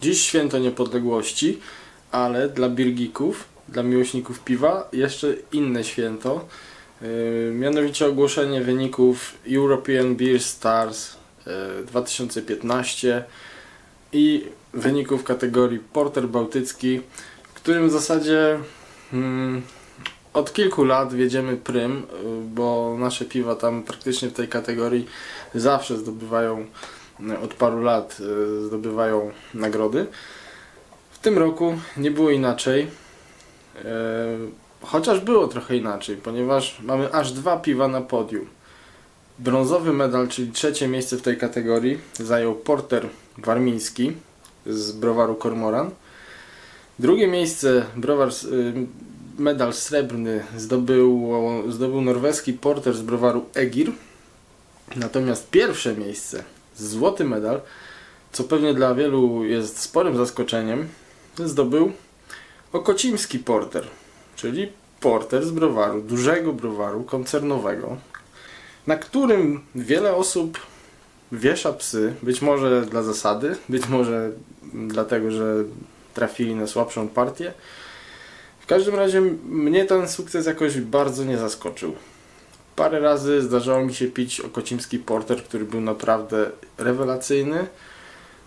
Dziś święto niepodległości, ale dla birgików, dla miłośników piwa jeszcze inne święto. Yy, mianowicie ogłoszenie wyników European Beer Stars yy, 2015 i wyników kategorii Porter Bałtycki, w którym w zasadzie mm, od kilku lat wiedziemy prym, yy, bo nasze piwa tam praktycznie w tej kategorii zawsze zdobywają, yy, od paru lat yy, zdobywają nagrody. W tym roku nie było inaczej. Yy, Chociaż było trochę inaczej, ponieważ mamy aż dwa piwa na podium. Brązowy medal, czyli trzecie miejsce w tej kategorii, zajął Porter Warmiński z browaru Kormoran. Drugie miejsce, browar, y, medal srebrny zdobył, zdobył norweski Porter z browaru Egir. Natomiast pierwsze miejsce, złoty medal, co pewnie dla wielu jest sporym zaskoczeniem, zdobył Okocimski Porter czyli porter z browaru, dużego browaru koncernowego, na którym wiele osób wiesza psy, być może dla zasady, być może dlatego, że trafili na słabszą partię. W każdym razie mnie ten sukces jakoś bardzo nie zaskoczył. Parę razy zdarzało mi się pić okocimski porter, który był naprawdę rewelacyjny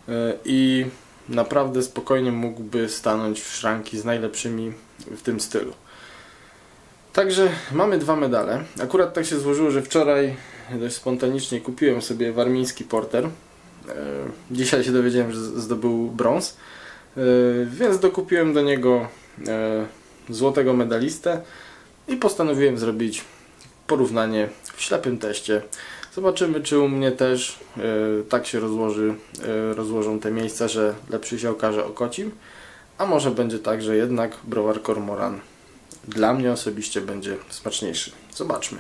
yy, i naprawdę spokojnie mógłby stanąć w szranki z najlepszymi w tym stylu. Także mamy dwa medale. Akurat tak się złożyło, że wczoraj dość spontanicznie kupiłem sobie warmiński porter. E, Dzisiaj się dowiedziałem, że zdobył brąz. E, Więc dokupiłem do niego e, złotego medalistę i postanowiłem zrobić porównanie w ślepym teście. Zobaczymy, czy u mnie też e, tak się rozłoży, e, rozłożą te miejsca, że lepszy się okaże Okocim. A może będzie tak, że jednak browar Kormoran dla mnie osobiście będzie smaczniejszy. Zobaczmy.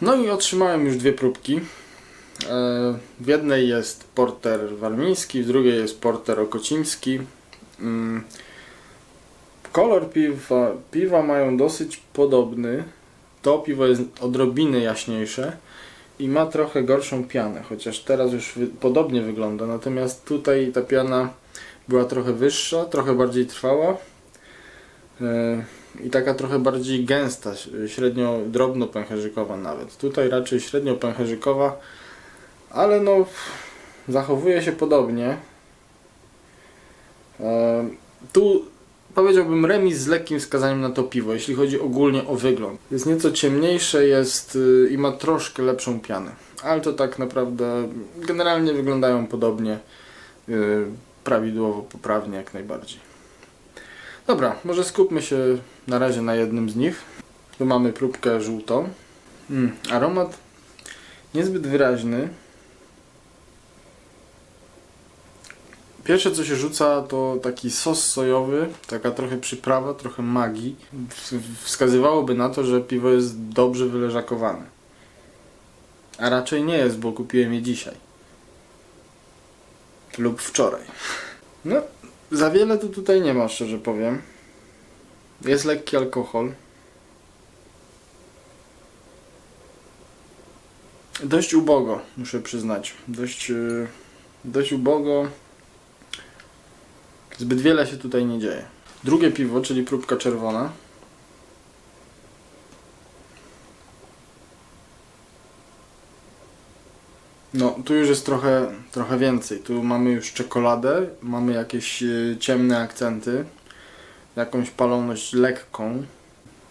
No i otrzymałem już dwie próbki. E, W jednej jest porter warmiński, w drugiej jest porter okocimski. Kolor piwa, piwa mają dosyć podobny. To piwo jest odrobinę jaśniejsze i ma trochę gorszą pianę, chociaż teraz już wy- podobnie wygląda. Natomiast tutaj ta piana była trochę wyższa, trochę bardziej trwała e, i taka trochę bardziej gęsta, średnio drobno pęcherzykowa nawet. Tutaj raczej średnio pęcherzykowa, ale no zachowuje się podobnie. E, Tu powiedziałbym remis z lekkim wskazaniem na to piwo, jeśli chodzi ogólnie o wygląd. Jest nieco ciemniejsze jest y, i ma troszkę lepszą pianę, ale to tak naprawdę generalnie wyglądają podobnie y, prawidłowo, poprawnie jak najbardziej. Dobra, może skupmy się na razie na jednym z nich. Tu mamy próbkę żółtą. Mm, aromat niezbyt wyraźny. Pierwsze co się rzuca to taki sos sojowy, taka trochę przyprawa, trochę magii. Wskazywałoby na to, że piwo jest dobrze wyleżakowane. A raczej nie jest, bo kupiłem je dzisiaj. Lub wczoraj. No, za wiele tu tutaj nie ma, szczerze powiem. Jest lekki alkohol. Dość ubogo, muszę przyznać. Dość, yy, dość ubogo. Zbyt wiele się tutaj nie dzieje. Drugie piwo, czyli próbka czerwona. No, tu już jest trochę, trochę więcej. Tu mamy już czekoladę, mamy jakieś e, ciemne akcenty, jakąś paloność lekką.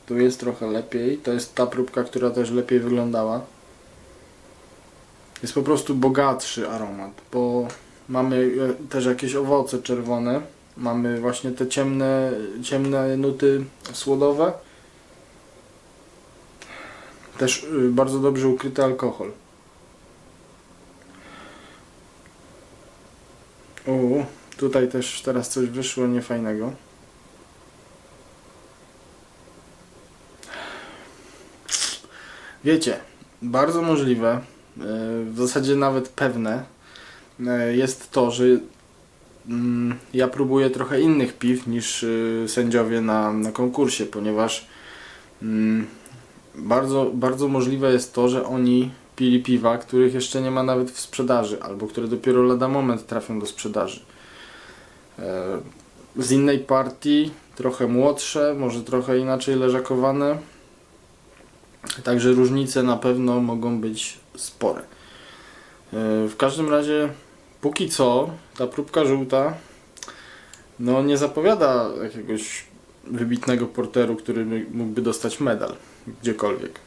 Tu jest trochę lepiej. To jest ta próbka, która też lepiej wyglądała. Jest po prostu bogatszy aromat, bo mamy e, też jakieś owoce czerwone. Mamy właśnie te ciemne, ciemne nuty słodowe. Też y, bardzo dobrze ukryty alkohol. U, tutaj też teraz coś wyszło niefajnego. Wiecie, bardzo możliwe, e, w zasadzie nawet pewne e, jest to, że ja próbuję trochę innych piw niż y, sędziowie na, na konkursie, ponieważ mm, bardzo, bardzo możliwe jest to, że oni pili piwa, których jeszcze nie ma nawet w sprzedaży, albo które dopiero lada moment trafią do sprzedaży. E, Z innej partii, trochę młodsze, może trochę inaczej leżakowane. Także różnice na pewno mogą być spore. E, W każdym razie, póki co, ta próbka żółta no nie zapowiada jakiegoś wybitnego porteru, który mógłby dostać medal gdziekolwiek.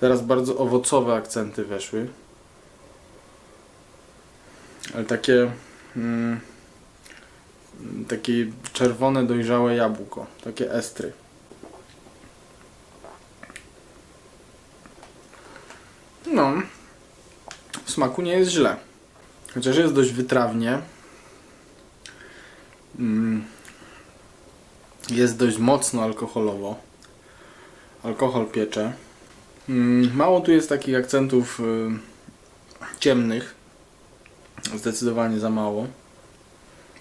Teraz bardzo owocowe akcenty weszły. Ale takie mm, takie czerwone dojrzałe jabłko, takie estry. No, smaku nie jest źle. Chociaż jest dość wytrawnie. Mm, Jest dość mocno alkoholowo. Alkohol piecze. Mm, Mało tu jest takich akcentów y, ciemnych. Zdecydowanie za mało.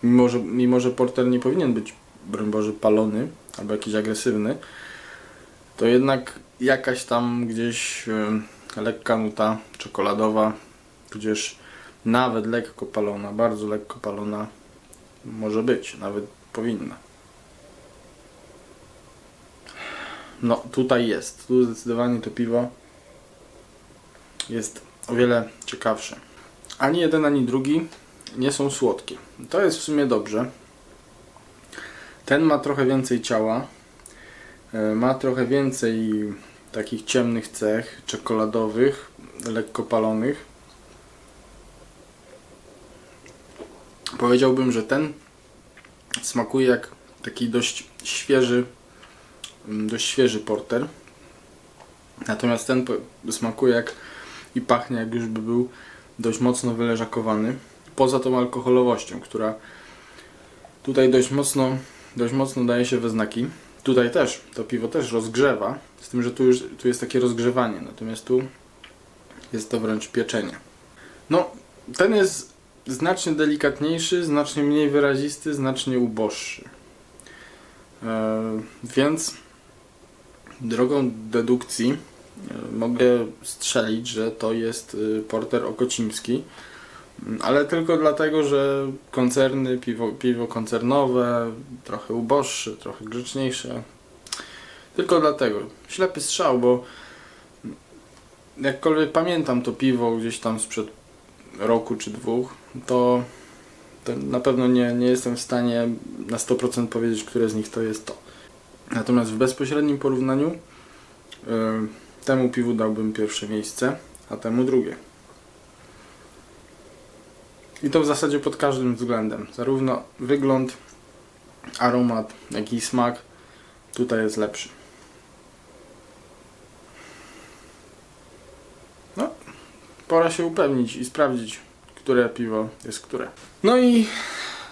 Mimo że, mimo, że porter nie powinien być, broń Boże, palony albo jakiś agresywny, to jednak jakaś tam gdzieś y, lekka nuta czekoladowa, tudzież nawet lekko palona, bardzo lekko palona może być, nawet powinna. No, tutaj jest. Tu zdecydowanie to piwo jest o wiele ciekawsze. Ani jeden, ani drugi nie są słodkie. To jest w sumie dobrze. Ten ma trochę więcej ciała. e, Ma trochę więcej takich ciemnych cech, czekoladowych, lekko palonych. Powiedziałbym, że ten smakuje jak taki dość świeży, mm, dość świeży porter. Natomiast ten smakuje jak i pachnie jak już by był dość mocno wyleżakowany. Poza tą alkoholowością, która tutaj dość mocno, dość mocno daje się we znaki. Tutaj też, to piwo też rozgrzewa, z tym, że tu już tu jest takie rozgrzewanie, natomiast tu jest to wręcz pieczenie. No, ten jest znacznie delikatniejszy, znacznie mniej wyrazisty, znacznie uboższy. E, więc drogą dedukcji e, mogę strzelić, że to jest y, porter okocimski, Mm, ale tylko dlatego, że koncerny, piwo, piwo koncernowe, trochę uboższe, trochę grzeczniejsze. Tylko dlatego. Ślepy strzał, bo jakkolwiek pamiętam to piwo gdzieś tam sprzed roku czy dwóch, to, to na pewno nie, nie jestem w stanie na 100% powiedzieć, które z nich to jest to. Natomiast w bezpośrednim porównaniu y, temu piwu dałbym pierwsze miejsce, a temu drugie. I to w zasadzie pod każdym względem. Zarówno wygląd, aromat, jak i smak tutaj jest lepszy. Pora się upewnić i sprawdzić, które piwo jest które. No i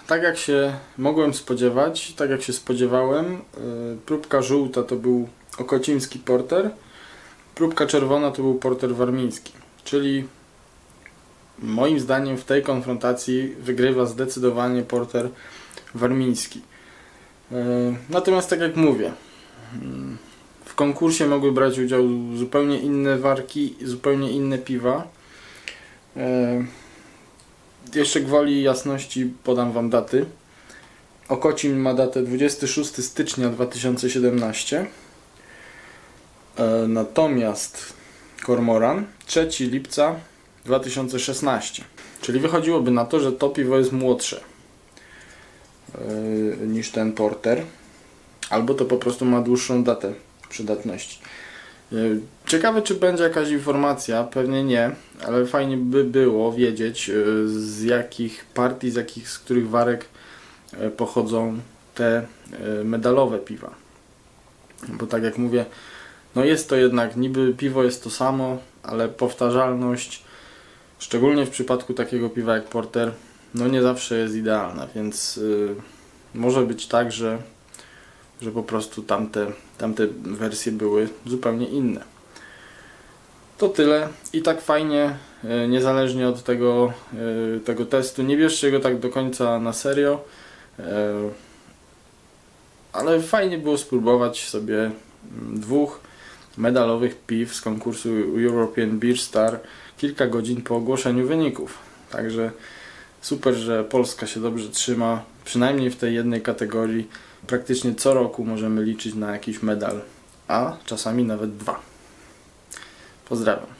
tak jak się mogłem spodziewać, tak jak się spodziewałem, yy, próbka żółta to był okocimski porter, próbka czerwona to był porter warmiński. Czyli moim zdaniem w tej konfrontacji wygrywa zdecydowanie porter warmiński. Yy, Natomiast tak jak mówię, yy, w konkursie mogły brać udział zupełnie inne warki, zupełnie inne piwa. Yy, Jeszcze gwoli jasności podam Wam daty. Okocim ma datę 26 stycznia 2017. E, Natomiast Kormoran 3 lipca 2016. Czyli wychodziłoby na to, że to piwo jest młodsze e, niż ten porter. Albo to po prostu ma dłuższą datę przydatności. Ciekawe, czy będzie jakaś informacja, pewnie nie, ale fajnie by było wiedzieć, e, z jakich partii, z jakich, z których warek e, pochodzą te e, medalowe piwa. Bo tak jak mówię, no jest to jednak, niby piwo jest to samo, ale powtarzalność, szczególnie w przypadku takiego piwa jak porter, no nie zawsze jest idealna, więc może być tak, że, że po prostu tamte, tamte wersje były zupełnie inne. To tyle i tak fajnie, y, niezależnie od tego, y, tego testu, nie bierzcie go tak do końca na serio, y, ale fajnie było spróbować sobie mm, dwóch medalowych piw z konkursu European Beer Star kilka godzin po ogłoszeniu wyników. Także super, że Polska się dobrze trzyma, przynajmniej w tej jednej kategorii. Praktycznie co roku możemy liczyć na jakiś medal, a czasami nawet dwa. Pozdrawiam.